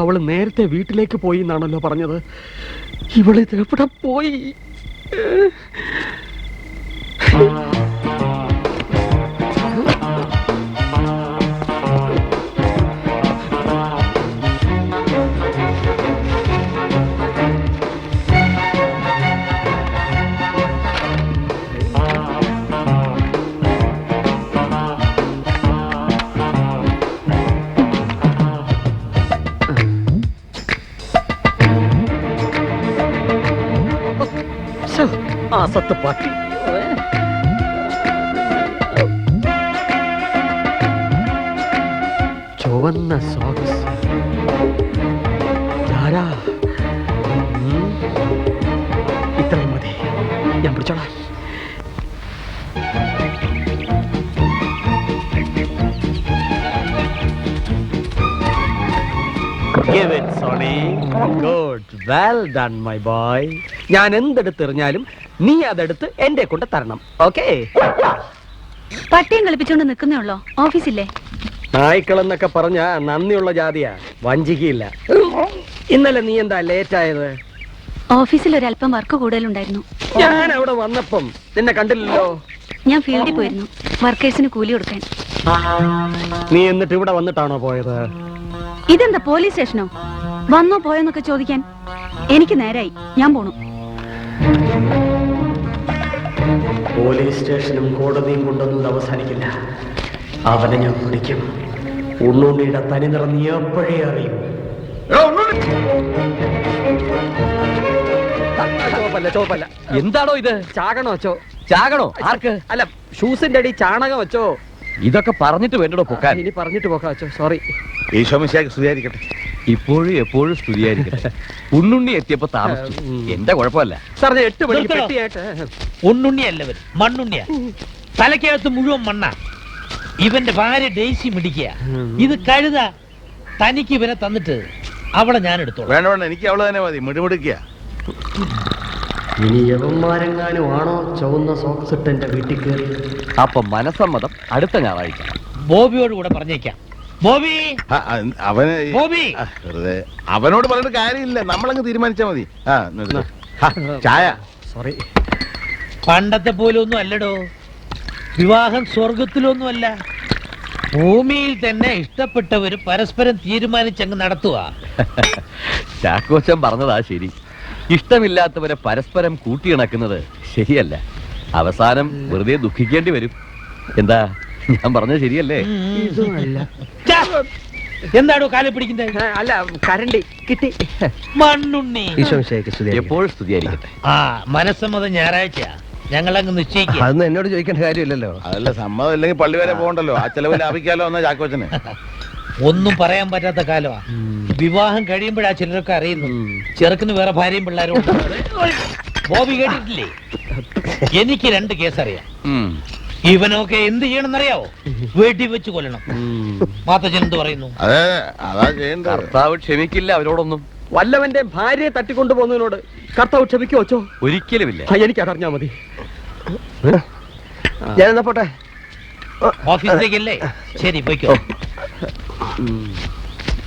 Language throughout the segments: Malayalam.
അവൾ നേരത്തെ വീട്ടിലേക്ക് പോയി എന്നാണല്ലോ പറഞ്ഞത്. ഇവളെ പോയി? ആ സത്ത് പട്ടി ചുവന്ന സോക്സ് ആരാ ഉം. ഇത്രയും മതി ഞാൻ പിടിച്ചോളാം Give it, Sonny. Good. Well done, my boy. ഞാൻ എന്തെടുത്തെറിഞ്ഞാലും നീ അതെടുത്ത് എന്റെ കൊണ്ട് തരണം. ഓക്കേ പട്ടിയും കളിപ്പിച്ചോണ്ട് നിൽക്കുന്നേ ഉള്ളോ? ഓഫീസില്ലേ? നായ്ക്കളെന്നൊക്കെ പറഞ്ഞ നന്ദിയുള്ള ജാതിയാ. വഞ്ചിക്കില്ല ഇന്നലെ നീ എന്താ ലേറ്റ് ആയത് ഓഫീസിൽ ഒരല്പം വർക്ക് കൂടുതലുണ്ടായിരുന്നു. ഞാൻ അവിടെ വന്നപ്പം നിന്നെ കണ്ടില്ലല്ലോ. ഞാൻ ഫീൽഡിൽ പോയിരുന്നു. വർക്കേഴ്സിന് കൂലി കൊടുക്കാൻ. നീ എന്നിട്ട് ഇവിടെ വന്നിട്ടാണോ പോയത്? ഇതെന്താ പോലീസ് സ്റ്റേഷനോ? വന്നോ പോയോന്നൊക്കെ ചോദിക്കാൻ. എനിക്ക് നേരായി. ഞാൻ പോണു. പോലീസ് സ്റ്റേഷനും കോടതിയും കൊണ്ടൊന്നും അവസാനിക്കില്ല. അവനെ ഞാൻ പിടിക്കും. ഉണ്ണുണ്ണിയുടെ തനി നിറഞ്ഞ എപ്പോഴേ അറിയും? ചോപ്പല്ല ചോപ്പല്ല എന്താണോ ഇത്? ചാകണോ വെച്ചോ ചാകണോ? ആർക്ക്? അല്ല ഷൂസിന്റെ അടി ചാണകം വെച്ചോ ഇതൊക്കെ പറഞ്ഞിട്ട് വേണ്ടടോ പൊക്കാൻ. ഇനി പറഞ്ഞിട്ട് പോക്കാം അച്ഛൻ സോറി ഈശോമിശാക്ക് സ്തുതിയായിരിക്കട്ടെ. ഇപ്പോഴും എപ്പോഴും സ്തുതിയായിരിക്കട്ടെ. ഉണ്ണുണ്ണി എത്തിയപ്പോ താമസിച്ചു. എന്റെ കുഴപ്പമല്ല. സാറിന് എട്ട് മണിക്ക് നിർത്തണോ? പെട്ടിയായിട്ട്. ഉണ്ണുണ്ണിയല്ലവൻ മണ്ണുണ്ണിയ. തലക്കകത്ത് മുഴുവൻ മണ്ണ. ഇവന്റെ ഭാര്യ ഡേസി മിടിക്കുക ഇത് കഴുത തനിക്ക് ഇവനെ തന്നിട്ട് അവളെ ഞാൻ എടുത്തോളാം. വേണ്ട വേണ്ട. എനിക്ക് അവൾ തന്നെ മതി. മിടിമിടിക്കുക ഇനി യവന്മാരെങ്ങാനും ആണോ ചുവന്ന സോക്സ് ഇട്ട് എന്റെ വീട്ടിൽ കയറി അപ്പൊ മനസ്സമ്മതം അടുത്ത ഞായറാഴ്ച. ബോബിയോട് കൂടെ പറഞ്ഞേക്കാം. ബോബി! ആ, ആ, അവന് ഈ- ബോബി! ആ, വെറുതെ അവനോട് പറഞ്ഞിട്ട് കാര്യമില്ല. നമ്മളങ്ങ് തീരുമാനിച്ചാ മതി. ആ നിർത്ത്. ഹാ, ചായ. സോറി പണ്ടത്തെ പോലെ ഒന്നും അല്ലടോ. വിവാഹം സ്വർഗത്തിലൊന്നും അല്ല ഭൂമിയിൽ തന്നെ ഇഷ്ടപ്പെട്ടവര് പരസ്പരം തീരുമാനിച്ചങ്ങ് നടത്തുക ചാക്കോച്ചൻ പറഞ്ഞതാ ശരി. ഇഷ്ടമില്ലാത്തവരെ പരസ്പരം കൂട്ടിയിണക്കുന്നത് ശരിയല്ല. അവസാനം വെറുതെ ദുഃഖിക്കേണ്ടി വരും. എന്താ? ഞാൻ പറഞ്ഞത് ശരിയല്ലേ? എന്താണോ കാലം എന്താടോ കാലെ പിടിക്കുന്നത് അല്ല കരണ്ടി കിട്ടി. മണ്ണുണ്ണി. എപ്പോഴും സ്തുതിയായിരിക്കട്ടെ. ആ മനസ്സമ്മതം ഞായറാഴ്ച. ഞങ്ങളങ്ങ് നിശ്ചയിക്കുക അതൊന്നും എന്നോട് ചോദിക്കേണ്ട കാര്യമില്ലല്ലോ. അതല്ല സമ്മതം ഇല്ലെങ്കിൽ പള്ളി വരെ പോകണ്ടല്ലോ. ആ ചെലവ് ലാഭിക്കാലോ എന്നാ ചാക്കോച്ചന്. ഒന്നും പറയാൻ പറ്റാത്ത കാലമാ. വിവാഹം കഴിയുമ്പോഴാ ചിലരൊക്കെ അറിയുന്നു ചെറുക്കിന് വേറെ ഭാര്യയും പിള്ളേരും. ബോബി കേട്ടിട്ടില്ലേ? എനിക്ക് രണ്ട് കേസ് അറിയാം. ഇവനൊക്കെ എന്ത് ചെയ്യണമെന്നറിയാവോ? വീട്ടിൽ വെച്ച് കൊല്ലണം. മാത്തച്ഛൻ എന്ത് പറയുന്നു? അതെ കർത്താവ് ക്ഷമിക്കില്ല അവരോടൊന്നും. വല്ലവന്റെ ഭാര്യയെ തട്ടിക്കൊണ്ടു പോകുന്നതിനോട് കർത്താവ് ക്ഷമിക്കോ വെച്ചോ ഒരിക്കലുമില്ല. എനിക്ക് അതറിഞ്ഞാ മതി. ഞാൻ എന്നാ പോട്ടെ? ഓഫീസിലേക്കല്ലേ? ശരി പോയിക്കോ.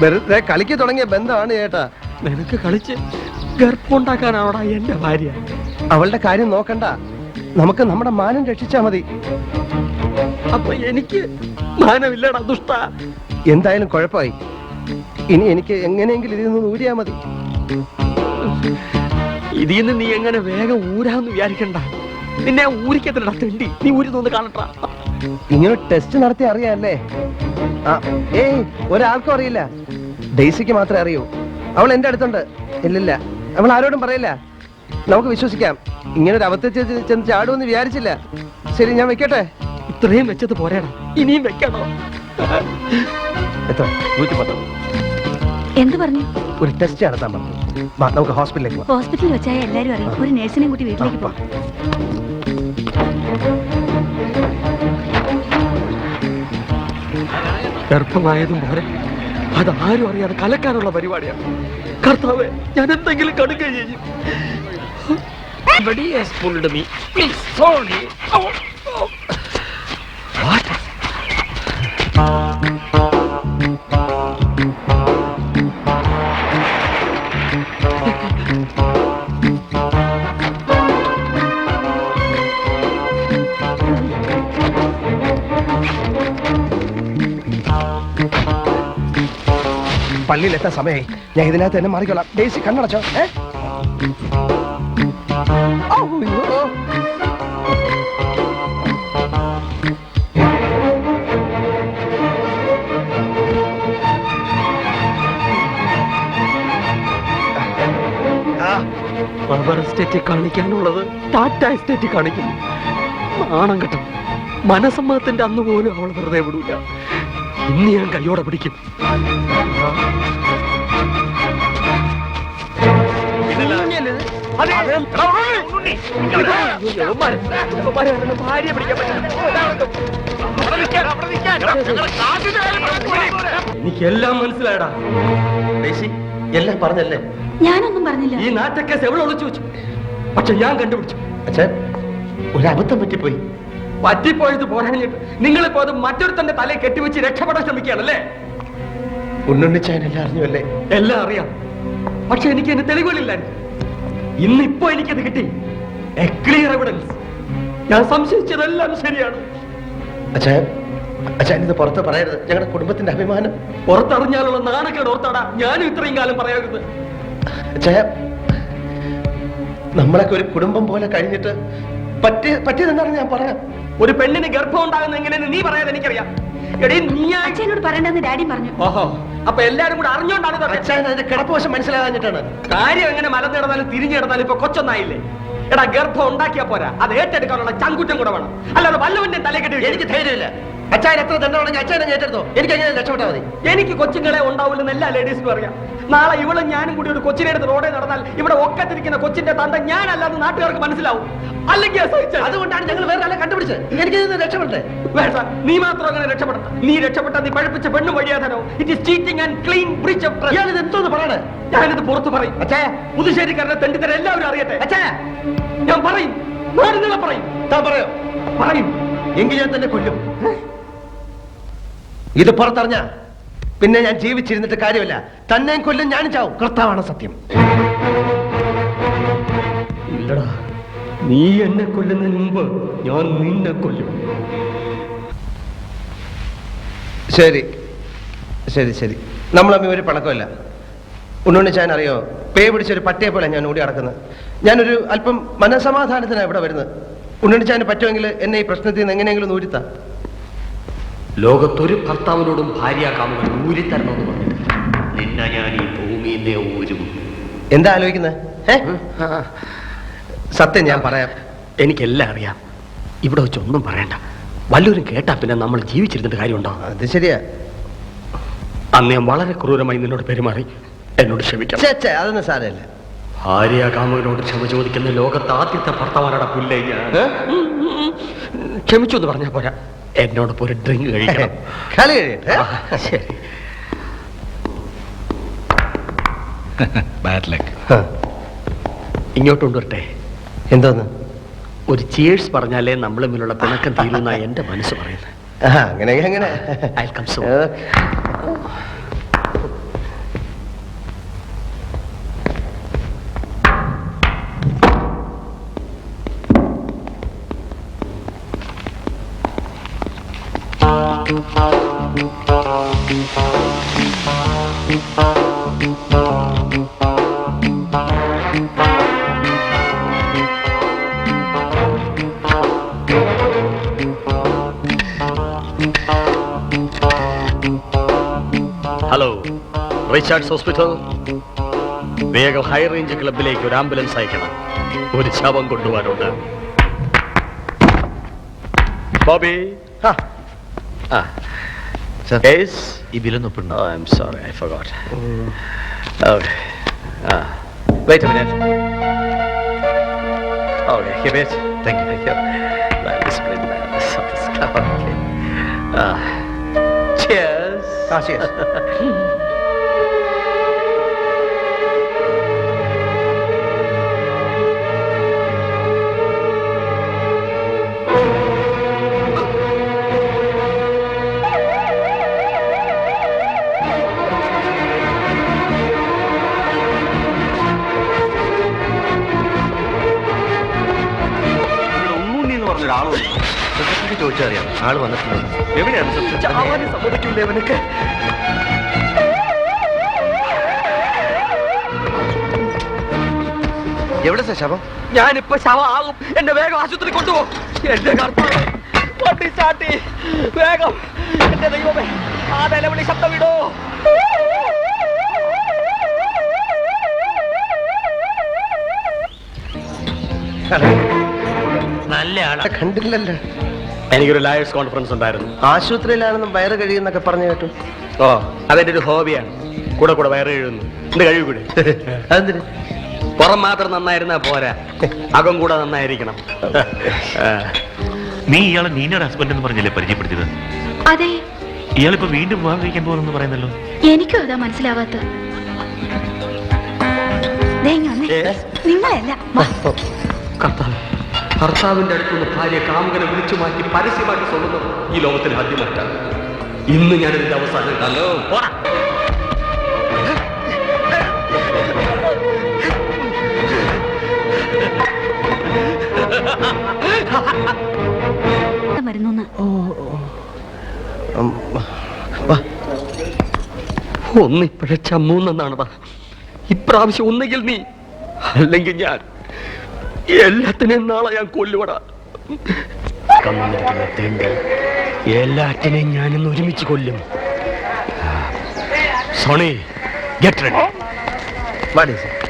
വെറുതെ കളിക്ക് തുടങ്ങിയ ബന്ധമാണ് ചേട്ടാ. നിനക്ക് കളിച്ച് ഗർഭമുണ്ടാക്കാനാവടാ എന്റെ ഭാര്യ? അവളുടെ കാര്യം നോക്കണ്ട. നമുക്ക് നമ്മുടെ മാനം രക്ഷിച്ചാ മതി. അപ്പൊ എനിക്ക് മാനമില്ലടാ ദുഷ്ട. എന്തായാലും കുഴപ്പമായി. ഇനി എനിക്ക് എങ്ങനെയെങ്കിലും ഇതിൽ നിന്ന് ഊരിയാ മതി. ഇതിൽ നിന്ന് നീ എങ്ങനെ വേഗം ഊരാന്ന് വിചാരിക്കണ്ട. നിന്നെ ഊരിക്കത്തില്ലടാ തെണ്ടി. നീ ഊരി തോന്നു കാണട്ടാ. ഇങ്ങനെ ടെസ്റ്റ് നടത്തി അറിയാല്ലേ? ഏയ് ഒരാൾക്കും അറിയില്ല. ഡെയ്സിക്ക് മാത്രമേ അറിയൂ. അവൾ എന്റെ അടുത്തുണ്ട്. ഇല്ലില്ല. അവൾ ആരോടും പറയില്ല. നമുക്ക് വിശ്വസിക്കാം. ഇങ്ങനെ ഒരു അവത്തെ ചെന്ന് ചാടുമെന്ന് വിചാരിച്ചില്ല. ശരി ഞാൻ വെക്കട്ടെ? ഇത്രയും വെച്ചത് പോരാടാ. ഇനിയും വെക്കണോ? എത്ര? നൂറ്റി പത്ത് എന്ത് പറഞ്ഞു? ഒരു ടെസ്റ്റ് നടത്താൻ പറഞ്ഞു. വാ, നമുക്ക് ഹോസ്പിറ്റലിലേക്ക് പോവാം. ഹോസ്പിറ്റലിൽ വെച്ചാൽ എല്ലാരും അറിയും. ഒരു നേഴ്സിനെയും കൂട്ടി വീട്ടിലേക്ക് വാ. ഗർഭമായതും പോരെ. അതാരും അറിയാതെ കലക്കാനുള്ള പരിപാടിയാണ് കർത്താവ് ഞാൻ എന്തെങ്കിലും കടുക്ക ചെയ്യും. What? പള്ളിയിൽ എത്താൻ സമയമായി ഞാൻ ഇതിനകത്ത് തന്നെ മാറിക്കൊള്ളാം ഡേസി കണ്ണടച്ചോ. ഏ? എസ്റ്റേറ്റ് കാണിക്കാനുള്ളത് ടാറ്റ കാണിക്കുന്നു. കിട്ടും മനസമ്മതത്തിന്റെ അന്ന് പോലും അവൾ വെറുതെ വിടൂല. ഇന്ന് ഞാൻ കയ്യോടെ പിടിക്കും. ഭാര്യ പിടിക്കാൻ എനിക്കെല്ലാം മനസ്സിലായടാ. ദേശി എല്ലാം പറഞ്ഞല്ലേ? ഞാനൊന്നും പറഞ്ഞില്ല. ഈ നാറ്റക്കേസ് എവിടെ ഒളിച്ചു വെച്ചു? പക്ഷെ ഞാൻ കണ്ടുപിടിച്ചു. അച്ഛൻ ഒരബദ്ധം പറ്റിപ്പോയി. പറ്റിപ്പോയത് പോരാഞ്ഞിട്ട് നിങ്ങളിപ്പോ അത് മറ്റൊരുത്തന്റെ തലയിൽ കെട്ടിവെച്ച് രക്ഷപ്പെടാൻ ശ്രമിക്കുകയാണല്ലേ? ഉണ്ണുണ്ണിച്ചാൻ എല്ലാം അറിഞ്ഞുവല്ലേ? എല്ലാം അറിയാം. പക്ഷെ എനിക്ക് എന്റെ തെളിവുകളില്ല ഇന്നിപ്പോ എനിക്കത് കിട്ടി. എ ക്ലിയർ എവിഡൻസ് ഞാൻ സംശയിച്ചതെല്ലാം ശരിയാണ്. അച്ഛൻ അച്ഛൻ ഇത് പുറത്ത് പറയരുത്. ഞങ്ങളുടെ കുടുംബത്തിന്റെ അഭിമാനം. പുറത്തറിഞ്ഞാലുള്ള നാണക്കേട് ഓർത്താടാ ഞാനും ഇത്രയും കാലം പറയരുത് അച്ഛാ നമ്മളൊക്കെ ഒരു കുടുംബം പോലെ കഴിഞ്ഞിട്ട് പറ്റിയതെന്നാണ് ഞാൻ പറയാം ഒരു പെണ്ണിന് ഗർഭം ഉണ്ടാകുന്ന എങ്ങനെയെന്ന് നീ പറയാതെ എനിക്കറിയാം. എടീ നീ അച്ഛനോട് പറയണ്ടെന്ന് ഡാഡി പറഞ്ഞു. ഓഹോ അപ്പൊ എല്ലാരും കൂടെ അറിഞ്ഞോണ്ടാണ് ഇത് പറഞ്ഞത്. അച്ഛൻ അതിന്റെ കിടപ്പുവശം മനസ്സിലാകാഞ്ഞിട്ടാണ്. കാര്യം എങ്ങനെ മലന്ന് കിടന്നാലും തിരിഞ്ഞു കിടന്നാലും ഇപ്പൊ കൊച്ചൊന്നായില്ലേ? എടാ ഗർഭം ഉണ്ടാക്കിയാ പോരാ. അത് ഏറ്റെടുക്കാനുള്ള ചങ്കുറ്റം കൂടെ വേണം. അല്ലാതെ വല്ലവന്റെ തലക്കെട്ടി എനിക്ക് ധൈര്യമില്ല. അച്ഛൻ എത്ര ദണ്ഡമാണെങ്കിൽ അച്ഛനെ ഏറ്റെടുത്തോ? എനിക്ക് അങ്ങനെ രക്ഷപ്പെട്ടാൽ മതി? എനിക്ക് കൊച്ചുങ്ങളെ ഉണ്ടാവില്ലെന്ന് എല്ലാ ലേഡീസിനും അറിയാം. നാളെ ഇവളും ഞാനും കൂടി ഒരു കൊച്ചിനെ എടുത്ത് റോഡേ നടന്നാൽ ഇവിടെ ഒക്കത്തിരിക്കുന്ന കൊച്ചിന്റെ തന്ത ഞാനല്ലാതെ നാട്ടുകാർക്ക് മനസ്സിലാവും. അല്ലെങ്കിൽ അതുകൊണ്ടാണ് ഞങ്ങൾ വേറെ ആളെ കണ്ടുപിടിച്ചത്. എനിക്ക് ഇതിന് രക്ഷപ്പെട്ടെ വേണ്ട നീ മാത്രം അങ്ങനെ രക്ഷപ്പെടണം നീ രക്ഷപ്പെട്ട നീ പഴപ്പിച്ച പെണ്ണു വഴിയാതനോ it is cheating and clean breach of ഞാൻ ഇത് എന്തോന്ന് പറയണേ? ഞാനിത് പുറത്ത് പറയും. അച്ഛേ. പുതുശ്ശേരിക്കാരനെ തെണ്ടിത്തര എല്ലാവരും അറിയട്ടെ. അച്ഛേ. ഞാൻ പറയും. പറയും. താൻ പറയോ? പറയും. എങ്കിൽ ഞാൻ തന്നെ കൊല്ലും. ഇത് പുറത്തറിഞ്ഞ? പിന്നെ ഞാൻ ജീവിച്ചിരുന്നിട്ട് കാര്യമില്ല. തന്നെയും കൊല്ലും ഞാനും ചാവും. കർത്താവാണ് സത്യം. ഇല്ലടാ. നീ എന്നെ കൊല്ലുന്നതിന് മുമ്പ് ഞാൻ നിന്നെ കൊല്ലും. ശരി. ശരി ശരി. നമ്മൾ തമ്മിൽ ഒരു പണക്കമില്ല ഉണ്ണുണ്ണിച്ചാൻ അറിയോ? പേ പിടിച്ചൊരു പട്ടിയെ പോലെ ഞാൻ ഓടി നടക്കുന്നത് ഞാനൊരു അല്പം മനസമാധാനത്തിനാണ് ഇവിടെ വരുന്നത്. ഉണ്ണുണ്ണിച്ചാന് പറ്റുമെങ്കിൽ എന്നെ ഈ പ്രശ്നത്തിൽ നിന്ന് എങ്ങനെയെങ്കിലും ഊരിത്താ. ലോകത്തൊരു ഭർത്താവിനോടും ഭാര്യ കാമുകൻ ഊരിത്തരണമെന്ന് പറഞ്ഞിട്ട്. നിന്നെ ഞാൻ ഈ ഭൂമിയിൽ ഊരും. എന്താ ആലോചിക്കുന്നത് സത്യം ഞാൻ പറയാം. എനിക്കെല്ലാം അറിയാം. ഇവിടെ വെച്ച് ഒന്നും പറയണ്ട. വല്ലവരും കേട്ടാ പിന്നെ നമ്മൾ ജീവിച്ചിരുന്നിട്ട് കാര്യമുണ്ടോ? അത് ശരിയാ. അന്ന് ഞാൻ വളരെ ക്രൂരമായി നിന്നോട് പെരുമാറി. എന്നോട് ക്ഷമിക്കാം ചേ ചേ അതൊന്നും സാരമില്ല. ഭാര്യ കാമുകനോട് ക്ഷമ ചോദിക്കുന്ന ലോകത്ത് ആദ്യത്തെ ഭർത്താവാനോടെ പുല്ലേ ഞാൻ? ക്ഷമിച്ചു എന്ന് പറഞ്ഞാ പോരാ. എന്നോടൊപ്പം ഒരു ഡ്രിങ്ക് കഴിക്കണം. കളി കഴിയട്ടെ. ശരി. ബാഡ് ലക്ക് ഇങ്ങോട്ട് കൊണ്ടുവരട്ടെ. എന്തോന്ന്? ഒരു ചേഴ്സ് പറഞ്ഞാലേ നമ്മൾ തമ്മിലുള്ള പിണക്കം തീരുന്ന എന്റെ മനസ്സ് പറയുന്നത്. അങ്ങനെ അങ്ങനെ. I'll come hello Richards hospital വേഗം ഹൈ റേഞ്ച് ക്ലബിലേക്ക് ഒരു ആംബുലൻസ് അയക്കണം. ഒരു ശവം കൊണ്ടുപോകാനുണ്ട്. ബോബി. ഈ ബില്ലൊന്ന് ഒപ്പിടണം Oh, I'm sorry, I forgot. Okay. Ah. Wait a minute. Okay, give it. Thank you. Thank you. Let me split this of this cup. Okay. Ah. Cheers. ആ ശരി ഉണ്ണുണ്ണി എന്ന് പറഞ്ഞ ഒരാളുണ്ട് ചോദിച്ചറിയാം. ആൾ വന്നിട്ടുണ്ട്? എവിടെയാണ് ചാവാനും സമ്മതിക്കില്ലേ അവനൊക്കെ? എവിടെ സാർ ശവം? ഞാനിപ്പോ ശവമാകും. എന്നെ വേഗം ആശുപത്രി കൊണ്ടുപോകും. എന്റെ കർത്താവ് വണ്ടി ചാട്ടി. വേഗം. എന്റെ ദൈവമേ ആ നിലവിളി ശബ്ദം വിടോ നല്ല ആളാ. കണ്ടില്ലല്ലോ എനിക്കൊരു ലയേഴ്സ് കോൺഫറൻസ് ഉണ്ടായിരുന്നു. ആശുപത്രിയിലാണെന്നും വയറ് കഴിയുന്നൊക്കെ പറഞ്ഞു കേട്ടു. ഓ അതെന്റെ ഒരു ഹോബിയാണ്. കൂടെ കൂടെ വയറ് കഴിയുന്നു. എന്റെ കഴിവ് കൂടെ അതെന്തിന്? പുറം മാത്രം നന്നായിരുന്നാ പോരാ. അകം കൂടെ നന്നായിരിക്കണം. നീ ഇയാളെ നീനൊരു ഹസ്ബൻഡ് എന്ന് പറഞ്ഞല്ലേ പരിചയപ്പെടുത്തിയത്? അതെ. ഇയാളിപ്പോ വീണ്ടും വിവാഹം കഴിക്കാൻ പോകുന്നു പറയുന്നല്ലോ? എനിക്കും അതാ മനസ്സിലാവാത്ത. നിങ്ങളല്ല വാ. ഭർത്താവിന്റെ അടുത്തുനിന്ന് ഭാര്യ കാമുകനെ വിളിച്ചു മാറ്റി പരസ്യമായിട്ട് സ്വന്തം ഈ ലോകത്തിൽ ആദ്യമായിട്ടാണ് ഇന്ന് ഞാൻ ഇതിന്റെ അവസാനം ഹലോ വാ. ഒന്നിപ്പോഴേ ചമ്മൂന്നാണ് ഇപ്രാവശ്യം ഒന്നുകിൽ നീ അല്ലെങ്കിൽ ഞാൻ. എല്ലാത്തിനെയും നാളെ ഞാൻ കൊല്ലുവടാ. കന്നിരിക്കുന്ന എല്ലാറ്റിനെയും ഞാനിന്ന് ഒരുമിച്ച് കൊല്ലും. Sony get ready what is ആ